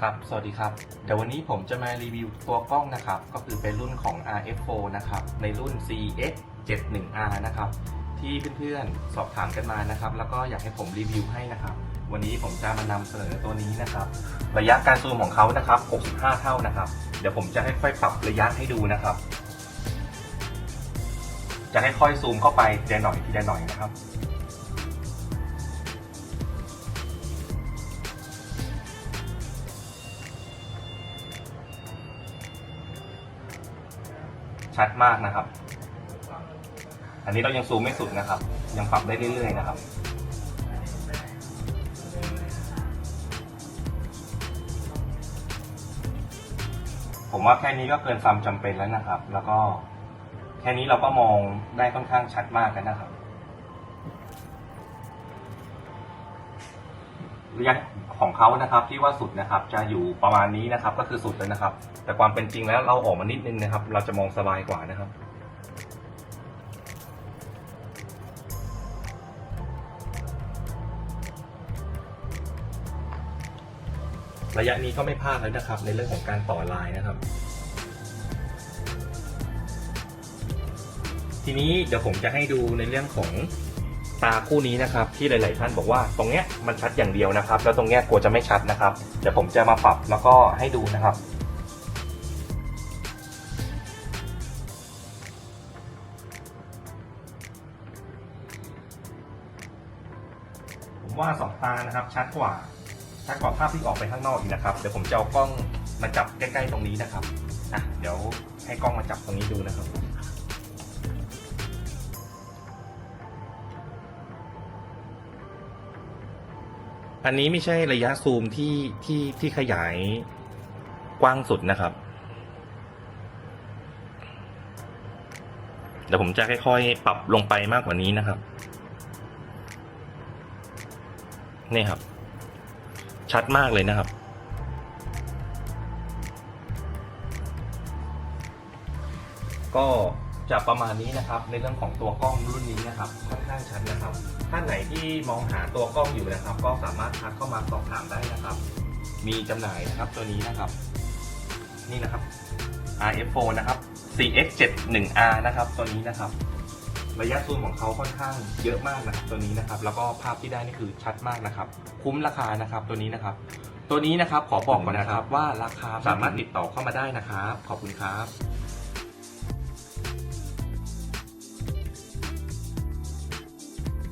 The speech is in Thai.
ครับ สวัสดีครับ เดี๋ยววันนี้ผมจะมารีวิวตัวกล้องนะครับ ก็คือเป็นรุ่นของ RF4 นะครับ ในรุ่น CX 71R นะครับ ที่เพื่อนๆ สอบถามกันมานะครับ แล้วก็อยากให้ผมรีวิวให้นะครับ วันนี้ผมจะมานำเสนอตัวนี้นะครับ ระยะการซูมของเขานะครับ 65 เท่านะครับ เดี๋ยวผมจะให้ค่อยปรับระยะให้ดูนะครับ จะให้ค่อยซูมเข้าไปทีละหน่อยทีละหน่อยนะครับ ชัดมากนะครับ อันนี้เรายังซูมไม่สุดนะครับ ยังปรับได้เรื่อยๆนะครับ ผมว่าแค่นี้ก็เกินความจำเป็นแล้วนะครับ แล้วก็แค่นี้เราก็มองได้ค่อนข้างชัดมากแล้วนะครับระยะของเขานะครับที่ว่าสุดนะครับ จะอยู่ประมาณนี้นะครับ ก็คือสุดแล้วนะครับ แต่ความเป็นจริงแล้วเราออกมานิดนึงนะครับ เราจะมองสบายกว่านะครับ ระยะนี้ก็ไม่พลาดแล้วนะครับ ในเรื่องของการต่อลายนะครับ ทีนี้เดี๋ยวผมจะให้ดูในเรื่องของตาคู่นี้นะครับที่หลาย ๆ ท่านบอกว่าตรงเนี้ยมันชัดอย่างเดียวนะครับ แล้วตรงเนี้ยกลัวจะไม่ชัดนะครับ เดี๋ยวผมจะมาปรับแล้วก็ให้ดูนะครับ ว่าสองตานะครับ ชัดกว่าชัดกว่าภาพที่ออกไปข้างนอกอีกนะครับเดี๋ยวผมจะเอากล้องมาจับใกล้ๆตรงนี้นะครับอะเดี๋ยวให้กล้องมาจับตรงนี้ดูนะครับอันนี้ไม่ใช่ระยะซูมที่ที่ที่ขยายกว้างสุดนะครับ เดี๋ยวผมจะค่อยๆ ปรับลงไปมากกว่านี้นะครับ นี่ครับ ชัดมากเลยนะครับ ก็จะประมาณนี้นะครับ ในเรื่องของตัวกล้องรุ่นนี้นะครับค่อนข้างชัดนะครับ ท่านไหนที่มองหาตัวกล้องอยู่นะครับ ก็สามารถทักเข้ามาสอบถามได้นะครับ มีจำหน่ายนะครับตัวนี้นะครับ นี่นะครับ RF4 นะครับ CX71R นะครับตัวนี้นะครับ ระยะซูมของเขาค่อนข้างเยอะมากนะตัวนี้นะครับ แล้วก็ภาพที่ได้นี่คือชัดมากนะครับ คุ้มราคานะครับตัวนี้นะครับ ตัวนี้นะครับขอบอกก่อนนะครับว่าราคาสามารถติดต่อเข้ามาได้นะครับ ขอบคุณครับ